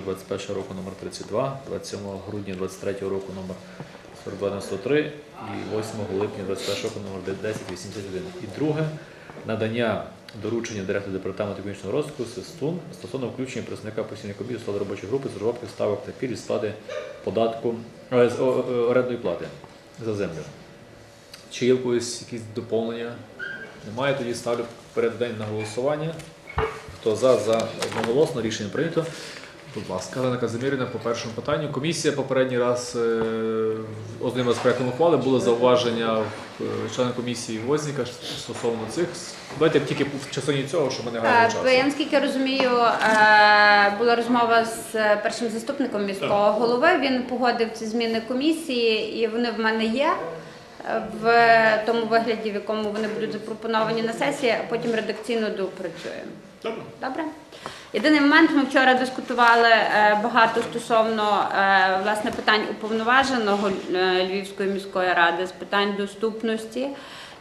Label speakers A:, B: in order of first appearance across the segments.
A: 21 року номер 32, 27 грудня 23 року номер 4293 і 8 липня 21 року номер 1081. І друге надання доручення директора департаменту економічного розвитку СИСТУН стосовно включення представника постійної комісії складу робочої групи з розробки ставок та пільг сплати податку е, з е, орендної плати за землю. Чи є в якісь доповнення? Немає, тоді ставлю перед день на голосування. Хто за, за одноголосно, рішення прийнято. Будь ласка, Галина Казимирівна, по першому питанню. Комісія попередній раз е, ознайомилася з проектом ухвали, було зауваження е, члена комісії Возніка стосовно цих. Давайте тільки в частині цього, щоб ми не гаяли
B: Е,
A: часу.
B: Я наскільки розумію, була розмова з першим заступником міського голови. Він погодив ці зміни комісії, і вони в мене є в тому вигляді, в якому вони будуть запропоновані на сесії, а потім редакційно доопрацюємо.
C: Добре.
B: Добре. Єдиний момент, ми вчора дискутували е, багато стосовно е, власне питань уповноваженого е, Львівської міської ради з питань доступності.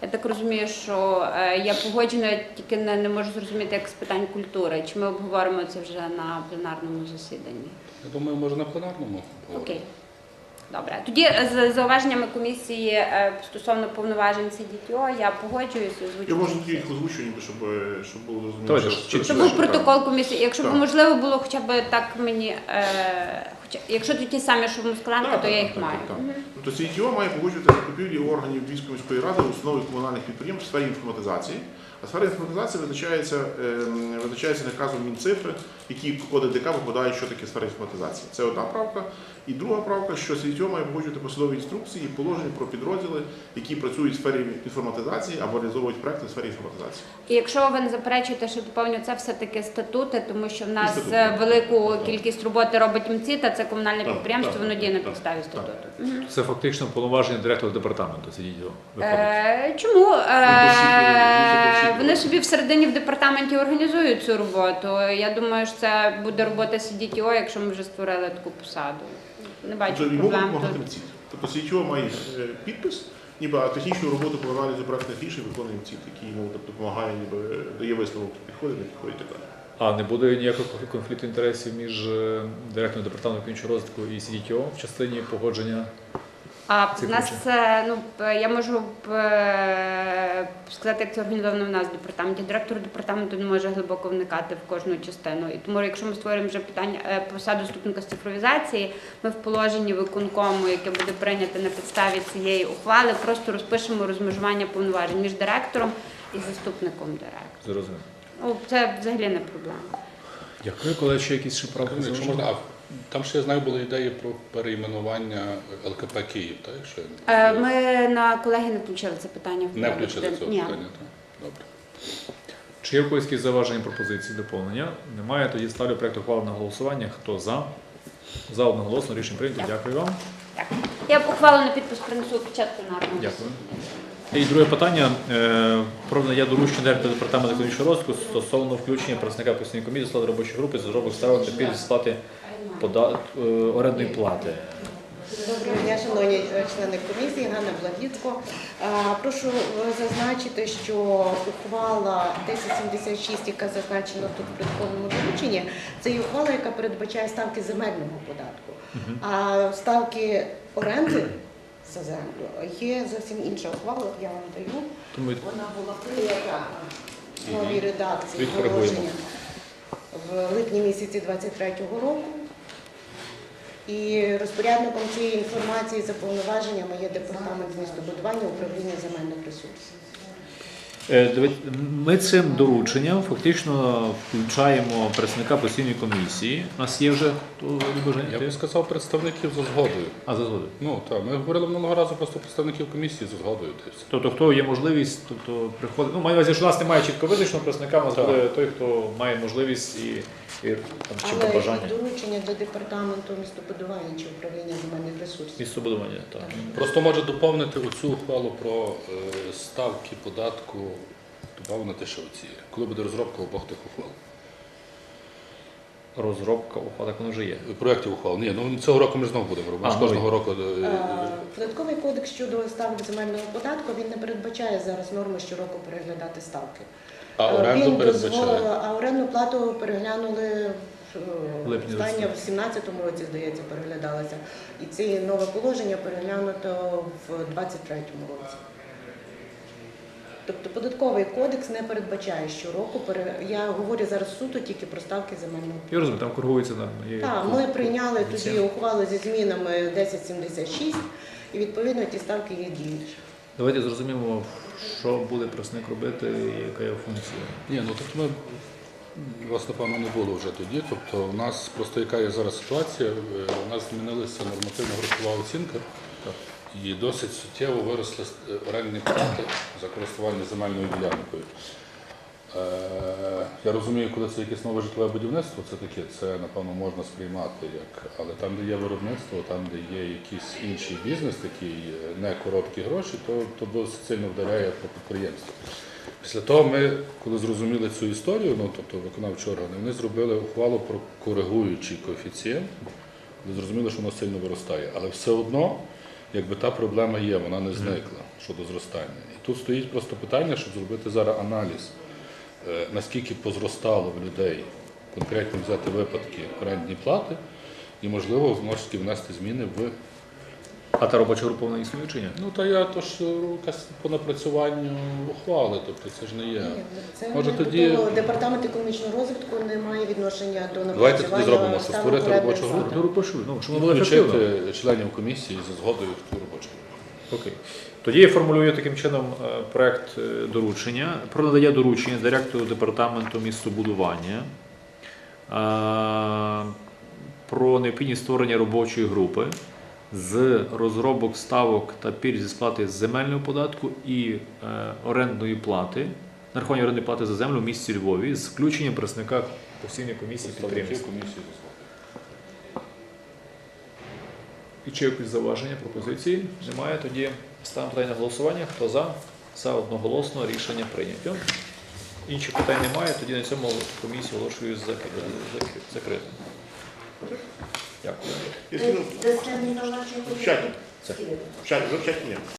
B: Я так розумію, що я погоджена, я тільки не, не можу зрозуміти, як з питань культури. Чи ми обговоримо це вже на пленарному засіданні?
D: Я думаю, може на пленарному.
B: Окей. Добре. Тоді е, з зауваженнями комісії е, стосовно повноважень СДТО я погоджуюся.
C: Я
B: озвучую.
C: можу тільки їх озвучу, ніби, щоб, е, щоб було зрозуміло.
B: Щоб
C: що-
B: був протокол комісії, якщо б можливо було хоча б так мені, е, хоча, якщо то ті самі, що в Москаленка,
C: Так,
B: то я їх
C: так,
B: маю.
C: так, так.
B: Мгм.
C: Тобто СІТО має погоджувати закупівлі органів Львівської міської ради, установ і комунальних підприємств в сфері інформатизації. А сфера інформатизації визначається, ем, визначається наказом Мінцифри, які коди ДК випадають, що таке сфера інформатизації. Це одна правка. І друга правка, що СІТО має погоджувати посадові інструкції і положення про підрозділи, які працюють в сфері інформатизації або реалізовують проекти в сфері інформатизації.
B: І якщо ви не заперечуєте, що доповню це все-таки статути, тому що в нас
C: статути.
B: велику
C: Так.
B: кількість роботи робить МЦІТ, а це комунальне
C: Так,
B: підприємство,
C: так,
B: воно діє на підставі статуту.
A: Це фактично повноваження директора департаменту СДТО виходить.
B: Е, Чому Е, вони собі всередині в департаменті організують цю роботу? Я думаю, що це буде робота СДТО, якщо ми вже створили таку посаду. Не бачу
C: Тобто
B: проблем тут.
C: Тобто СІТО має е, підпис, ніби а технічну роботу по аналізу проектних рішень виконує МЦІТ, який йому тобто, допомагає, ніби дає висновок, підходить, не підходить і так далі.
A: А не буде ніякого конфлікту інтересів між е, директором департаменту економічного розвитку і СДТО в частині погодження?
B: А в нас е, ну я можу е, сказати, як це організовано в нас в департаменті. Директор департаменту не може глибоко вникати в кожну частину. І тому, якщо ми створюємо вже питання е, посаду заступника з цифровізації, ми в положенні виконкому, яке буде прийнято на підставі цієї ухвали, просто розпишемо розмежування повноважень між директором і заступником директора.
A: Зрозуміло.
B: Ну, це взагалі не проблема.
A: Дякую, коли ще якісь ще правки
D: Там ще я знаю, були ідеї про перейменування ЛКП Київ, так? Якщо я
B: Е,
D: не-
B: Ми на колеги не включили це питання в
D: не
B: порядок
D: включили
B: денний. Ні.
D: питання, так? Добре.
A: Чи є в когось якісь зауваження пропозиції доповнення? Немає. Тоді ставлю проект ухвали на голосування. Хто за? За одноголосно рішення прийнято. Дякую вам.
B: Дякую. Я б ухвалу на підпис принесу під час пленарного.
A: Дякую. І друге питання е, про надання доручення директора департаменту економічного розвитку стосовно включення представника постійної комісії до складу робочої групи з розробок ставок та пільг сплати пода... е, орендної плати.
E: Доброго дня, шановні члени комісії, Ганна Благіцько. Е, Прошу е, зазначити, що ухвала 1076, яка зазначена тут в предходному дорученні, це є ухвала, яка передбачає ставки земельного податку. А ставки оренди за землю є зовсім інша ухвала, я вам даю. Вона була прийнята в новій редакції положення в липні місяці 23-го року. І розпорядником цієї інформації за повноваженнями є департамент містобудування управління земельних ресурсів.
A: Е, Ми цим дорученням фактично включаємо представника постійної комісії. У нас є вже хто бажання?
D: Я би сказав представників за згодою.
A: А за згодою.
D: Ну так, ми говорили минулого разу просто представників комісії за згодою.
A: Тобто, хто є можливість, тобто приходить. Ну, маю на увазі, що у нас немає чітко визначеного представника, у нас буде той, хто має можливість і, і там, чи
E: Але і до департаменту містобудування чи управління земельних ресурсів.
A: Містобудування, так.
D: Просто може доповнити оцю ухвалу про е, ставки податку, доповнити ще оці. Коли буде розробка обох тих ухвал.
A: Розробка, ухвала, так воно вже є.
D: Проєктів ухвал. Ні, ну цього року ми знову будемо робити. Ми ж кожного року. е,
E: Е, Податковий кодекс щодо ставок земельного податку він не передбачає зараз норми щороку переглядати ставки.
D: А
E: Е,
D: оренду
E: дозволив- а орендну плату переглянули що
A: Липні
E: Остання в 17-му році, здається, переглядалася. І це нове положення переглянуто в 23-му році. Тобто податковий кодекс не передбачає щороку. пере- Я говорю зараз суто тільки про ставки земельного
A: Я розумію, там коригується на є-
E: так, ми прийняли тоді ухвалу зі змінами 1076, і відповідно ті ставки є діючі.
A: Давайте зрозуміємо, що буде пресник робити і яка його функція.
D: Ні, ну тобто ми вас напевно не було вже тоді. Тобто, у нас просто яка є зараз ситуація, е, у нас змінилася нормативна грошова оцінка, і досить суттєво виросли е, орендні плати за користування земельною ділянкою. Е, Я розумію, коли це якесь нове житлове будівництво, це таке, це напевно можна сприймати як, але там, де є виробництво, там, де є якийсь інший бізнес, такий е, не короткі гроші, то, то досить сильно вдаряє по підприємству. Після того ми, коли зрозуміли цю історію, ну тобто виконавчі органи, вони зробили ухвалу про коригуючий коефіцієнт, де зрозуміли, що воно сильно виростає. Але все одно, якби та проблема є, вона не зникла щодо зростання. І тут стоїть просто питання, щоб зробити зараз аналіз, наскільки позростало в людей конкретно взяти випадки орендні плати, і можливо зможете внести зміни в
A: А та робоча група вона існує чи ні?
D: ну та я то ж е, якась по напрацюванню ухвали, тобто це ж не є.
E: Ні, Це
D: Може,
E: не
D: тоді-
E: департамент економічного розвитку не має відношення до
D: Давайте тоді зробимо, що створити робочу групу.
A: Ну, щоб вона була
D: включити членів комісії за згодою в ту робочу. групу.
A: Окей. Тоді я формулюю таким чином е, проект е, доручення про надання доручення директору департаменту містобудування е, про необхідність створення робочої групи з розробок ставок та пільг зі сплати земельного податку і орендної плати, нарахування орендної плати за землю в місті Львові з включенням представника постійної комісії
D: згодою.
A: І чи якісь зауваження, пропозиції? Немає. Тоді ставимо питання на голосування. Хто за? За одноголосно. Рішення прийнято. Інших питань немає, тоді на цьому комісію оголошую зак- зак- Дякую.
F: Це